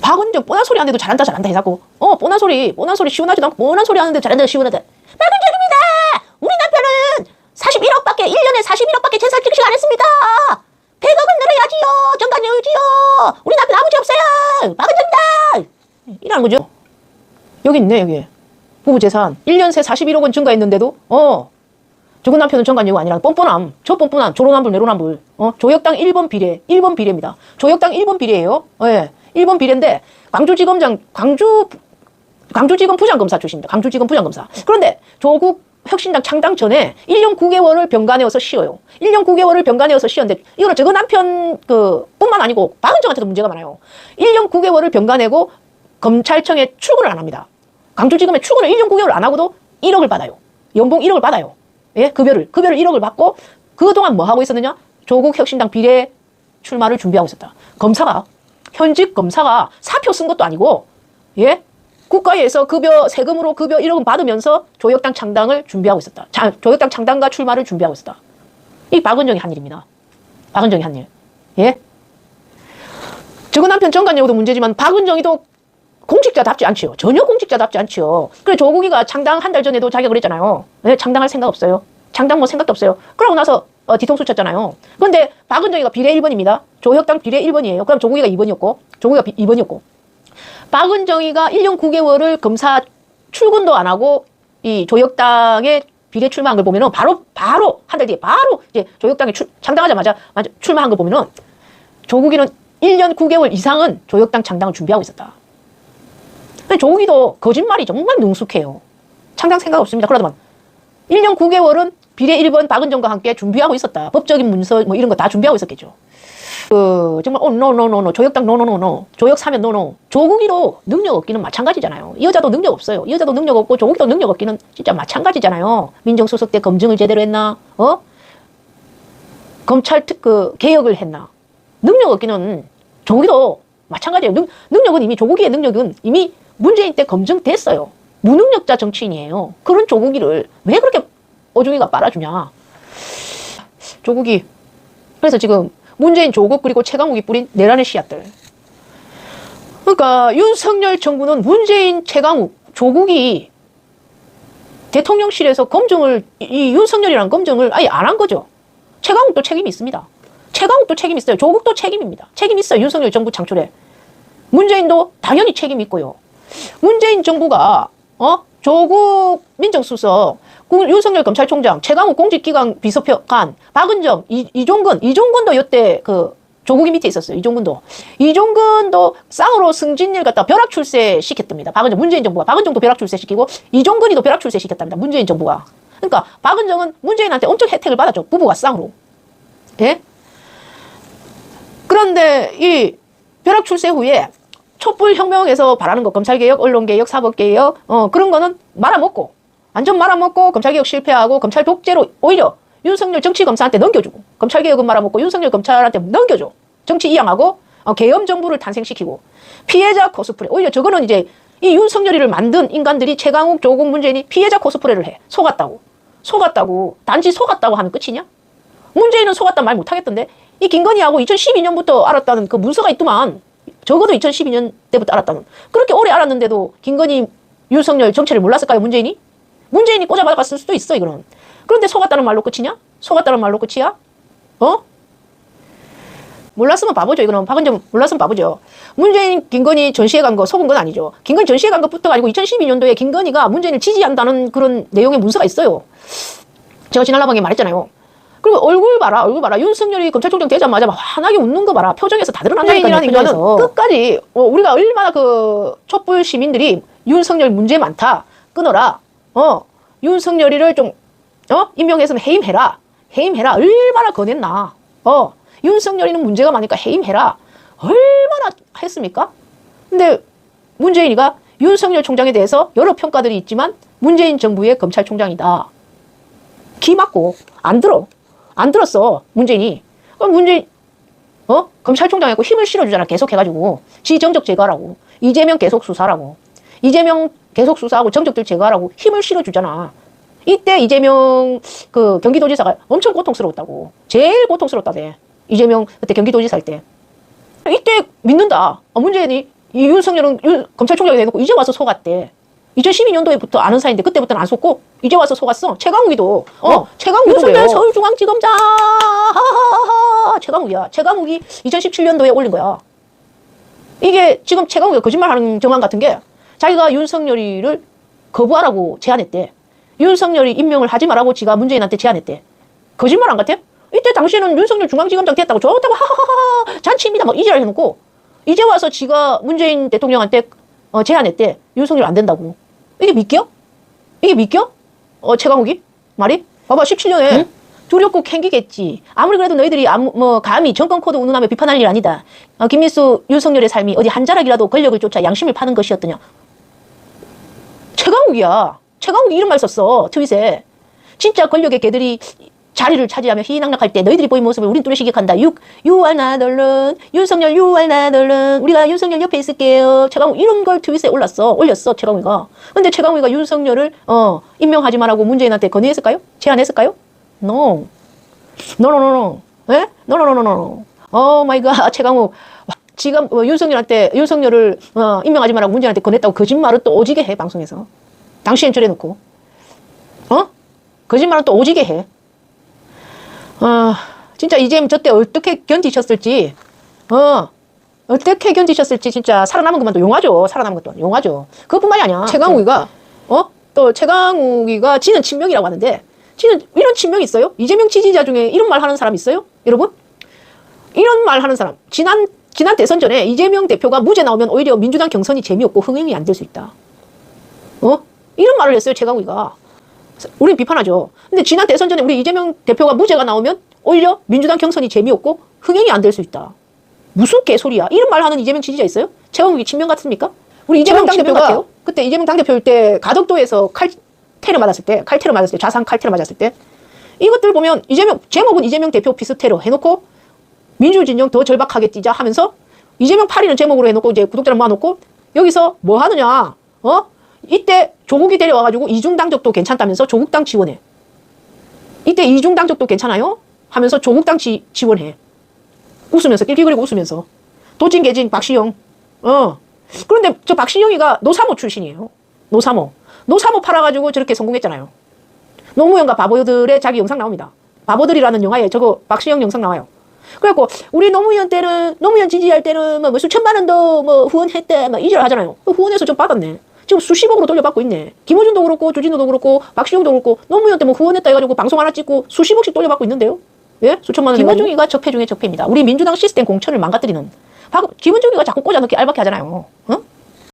박은정 뻔한 소리 하는데도 잘한다 잘한다 해갖고 어 뻔한 소리 뻔한 소리 시원하지도 않고 뻔한 소리 하는데 잘한다 시원하다 박은정입니다 우리 남편은 41억밖에 1년에 41억밖에 재산 증식 안 했습니다 100억은 늘어야지요 정관 여지요 우리 남편 아버지 없어요 박은정이다 이라는 거죠 여기 있네 여기 부부 재산 1년 새 41억 원 증가했는데도 어 죽은 남편은 정관예우 아니라 뻔뻔함. 저 뻔뻔함. 조로남불, 내로남불. 어? 조혁당 1번 비례. 1번 비례입니다. 조혁당 1번 비례예요. 예. 1번 비례인데 광주지검장 광주 광주지검 부장검사 출신입니다. 광주지검 부장검사. 그런데 조국 혁신당 창당 전에 1년 9개월을 병간에어서 쉬어요. 1년 9개월을 병간에어서 쉬었는데 이거는 저거 남편 그 뿐만 아니고 박은정한테도 문제가 많아요. 1년 9개월을 병간내고 검찰청에 출근을 안 합니다. 광주지검에 출근을 1년 9개월 안 하고도 1억을 받아요. 연봉 1억을 받아요. 예, 급여를 급여를 1억을 받고 그동안 뭐 하고 있었느냐? 조국 혁신당 비례 출마를 준비하고 있었다. 검사가 현직 검사가 사표 쓴 것도 아니고 예? 국가에서 급여 세금으로 급여 1억은 받으면서 조혁당 창당을 준비하고 있었다. 자, 조혁당 창당과 출마를 준비하고 있었다. 이 박은정이 한 일입니다. 박은정이 한 일. 예? 저거 남편 정관여우도 문제지만 박은정이도 공직자답지 않지요. 전혀 공직자답지 않지요. 그래 조국이가 창당 한 달 전에도 자기가 그랬잖아요. 네, 창당할 생각 없어요. 창당 뭐 생각도 없어요. 그러고 나서 어, 뒤통수 쳤잖아요. 그런데 박은정이가 비례 1번입니다. 조혁당 비례 1번이에요. 그럼 조국이가 2번이었고 조국이가 2번이었고 박은정이가 1년 9개월을 검사 출근도 안 하고 이 조혁당에 비례 출마한 걸 보면은 바로 바로 한 달 뒤에 바로 이제 조혁당에 출, 창당하자마자 출마한 걸 보면은 조국이는 1년 9개월 이상은 조혁당 창당을 준비하고 있었다. 조국이도 거짓말이 정말 능숙해요. 창당 생각 없습니다. 그러더만 1년 9개월은 비례 1번 박은정과 함께 준비하고 있었다. 법적인 문서 뭐 이런 거 다 준비하고 있었겠죠. 그 정말 어 노노노노 조혁당 노노노노 조혁 사면 노노 조국이도 능력 없기는 마찬가지잖아요. 이 여자도 능력 없어요. 이 여자도 능력 없고 조국이도 능력 없기는 진짜 마찬가지잖아요. 민정수석 때 검증을 제대로 했나? 어? 검찰 특그 개혁을 했나? 능력 없기는 조국이도 마찬가지예요. 능, 능력은 이미 조국이의 능력은 이미 문재인 때 검증됐어요. 무능력자 정치인이에요. 그런 조국이를 왜 그렇게 어중이가 빨아주냐? 조국이 그래서 지금 문재인 조국 그리고 최강욱이 뿌린 내란의 씨앗들. 그러니까 윤석열 정부는 문재인 최강욱 조국이 대통령실에서 검증을 이- 이 윤석열이라는 검증을 아예 안 한 거죠. 최강욱도 책임이 있습니다. 최강욱도 책임 있어요. 조국도 책임입니다. 책임 있어요. 윤석열 정부 창출에. 문재인도 당연히 책임 있고요. 문재인 정부가 어 조국 민정수석 구- 윤석열 검찰총장 최강욱 공직기강 비서관 박은정 이, 이종근 이종근도 이때 그 조국이 밑에 있었어요. 이종근도 이종근도 쌍으로 승진일 갖다 벼락 출세 시켰답니다. 박은정 문재인 정부가 박은정도 벼락 출세 시키고 이종근이도 벼락 출세 시켰답니다. 문재인 정부가 그러니까 박은정은 문재인한테 엄청 혜택을 받았죠. 부부가 쌍으로 예 그런데 이 벼락 출세 후에 촛불 혁명에서 바라는 거 검찰개혁, 언론개혁, 사법개혁 어 그런 거는 말아먹고 완전 말아먹고 검찰개혁 실패하고 검찰 독재로 오히려 윤석열 정치검사한테 넘겨주고 검찰개혁은 말아먹고 윤석열 검찰한테 넘겨줘. 정치 이양하고 어, 계엄 정부를 탄생시키고 피해자 코스프레. 오히려 저거는 이제 이 윤석열이를 만든 인간들이 최강욱, 조국, 문재인이 피해자 코스프레를 해. 속았다고. 속았다고. 단지 속았다고 하면 끝이냐? 문재인은 속았다 말 못하겠던데? 이 김건희하고 2012년부터 알았다는 그 문서가 있더만. 적어도 2012년 때부터 알았다는. 그렇게 오래 알았는데도 김건희 윤석열 정체를 몰랐을까요 문재인이? 문재인이 꽂아박았을 수도 있어 이거는 그런데 속았다는 말로 끝이냐? 속았다는 말로 끝이야? 어? 몰랐으면 바보죠 이거는 박은정 몰랐으면 바보죠 문재인 김건희 전시회 간 거 속은 건 아니죠 김건희 전시회 간 것부터가 아니고 2012년도에 김건희가 문재인을 지지한다는 그런 내용의 문서가 있어요 제가 지난 라방에 말했잖아요 그리고 얼굴 봐라, 얼굴 봐라. 윤석열이 검찰총장 되자마자 막 환하게 웃는 거 봐라. 표정에서 다 드러난다니까요. 표정에서. 거는 끝까지 어, 우리가 얼마나 그 촛불 시민들이 윤석열 문제 많다. 끊어라. 어, 윤석열이를 좀 어? 임명해서 해임해라. 해임해라. 얼마나 권했나. 어, 윤석열이는 문제가 많으니까 해임해라. 얼마나 했습니까? 근데 문재인이가 윤석열 총장에 대해서 여러 평가들이 있지만 문재인 정부의 검찰총장이다. 기 맞고 안 들어. 안 들었어. 문재인이. 그럼 문재인 어? 검찰총장하고 힘을 실어주잖아. 계속 해가지고. 지 정적 제거하라고. 이재명 계속 수사라고. 이재명 계속 수사하고 정적들 제거하라고 힘을 실어주잖아. 이때 이재명 그 경기도지사가 엄청 고통스러웠다고. 제일 고통스럽다대. 이재명 그때 경기도지사 할 때. 이때 믿는다. 어, 문재인이 이 윤석열은 윤- 검찰총장이 돼놓고 이제 와서 속았대. 2012년도에부터 아는 사이인데 그때부터는 안 속고 이제 와서 속았어. 최강욱이도 어, 어, 최강욱이 윤석열 윤석열 서울중앙지검장 하하하하 최강욱이야. 최강욱이 2017년도에 올린 거야. 이게 지금 최강욱이 거짓말하는 정황 같은 게 자기가 윤석열이를 거부하라고 제안했대. 윤석열이 임명을 하지 말라고 지가 문재인한테 제안했대. 거짓말 안 같아요? 이때 당시에는 윤석열 중앙지검장 됐다고 좋다고 하하하하 잔치입니다. 뭐 이지랄 해놓고 이제 와서 지가 문재인 대통령한테 어, 제안했대. 윤석열 안 된다고. 이게 믿겨? 이게 믿겨? 어, 최강욱이? 말이? 봐봐, 17년에 두렵고 캥기겠지. 아무리 그래도 너희들이 아무, 뭐, 감히 정권 코드 운운하며 비판할 일 아니다. 어, 김민수, 윤석열의 삶이 어디 한 자락이라도 권력을 쫓아 양심을 파는 것이었더냐. 최강욱이야. 최강욱이 이런 말 썼어. 트윗에. 진짜 권력의 개들이 자리를 차지하며 희낙낙할 때 너희들이 보인 모습을 우린 뚜레 시기한다. 유, 유알 나덜른 윤석열 유알 나덜른 우리가 윤석열 옆에 있을게요. 최강욱 이런 걸 트윗에 올랐어. 올렸어. 최강욱이가. 근데 최강욱이가 윤석열을 어, 임명하지 말라고 문재인한테 건의했을까요? 제안했을까요? No. No, no, no, no. 예? No, no, no, no, no. 오 마이 갓. 최강욱. 와, 지금 어, 윤석열한테 윤석열을 어, 임명하지 말라고 문재인한테 건했다고 거짓말을 또 오지게 해 방송에서. 당시엔 저래놓고. 어? 거짓말은 또 오지게 해. 아, 진짜 이재명 저때 어떻게 견디셨을지, 어, 어떻게 견디셨을지 진짜 살아남은 것만도 용하죠. 살아남은 것도 용하죠. 그것뿐만이 아니야. 최강욱이가, 어? 또 최강욱이가 지는 친명이라고 하는데, 지는 이런 친명이 있어요? 이재명 지지자 중에 이런 말 하는 사람 있어요? 여러분? 이런 말 하는 사람. 지난, 지난 대선 전에 이재명 대표가 무죄 나오면 오히려 민주당 경선이 재미없고 흥행이 안 될 수 있다. 어? 이런 말을 했어요, 최강욱이가. 우린 비판하죠. 근데 지난 대선 전에 우리 이재명 대표가 무죄가 나오면 오히려 민주당 경선이 재미없고 흥행이 안 될 수 있다. 무슨 개소리야. 이런 말 하는 이재명 지지자 있어요? 최강욱이 친명 같습니까? 우리 이재명 당대표가 같아요? 그때 이재명 당대표일 때 가덕도에서 칼 테러 맞았을 때, 칼 테러 맞았을 때, 자상 칼테러 맞았을 때 이것들 보면 이재명, 제목은 이재명 대표 피스 테러 해놓고 민주 진영 더 절박하게 뛰자 하면서 이재명 8위는 제목으로 해놓고 이제 구독자를 모아놓고 여기서 뭐 하느냐, 어? 이때 조국이 데려와가지고 이중당적도 괜찮다면서 조국당 지원해. 이때 이중당적도 괜찮아요? 하면서 조국당 지, 지원해. 웃으면서, 낄낄거리고 웃으면서. 도찐개진 박시영. 어. 그런데 저 박시영이가 노사모 출신이에요. 노사모. 노사모 팔아가지고 저렇게 성공했잖아요. 노무현과 바보들의 자기 영상 나옵니다. 바보들이라는 영화에 저거 박시영 영상 나와요. 그래갖고 우리 노무현 때는 노무현 지지할 때는 뭐 수천만 원도 뭐 후원했대 막 이절 하잖아요. 그 후원해서 좀 받았네. 지금 수십억으로 돌려받고 있네. 김호준도 그렇고 주진우도 그렇고 박시영도 그렇고 노무현 때 뭐 후원했다 해가지고 방송 하나 찍고 수십억씩 돌려받고 있는데요. 예? 수천만 원. 김호중이가 적폐 중에 적폐입니다. 우리 민주당 시스템 공천을 망가뜨리는. 박- 김원중이가 자꾸 꽂아넣기 알바케 하잖아요. 어?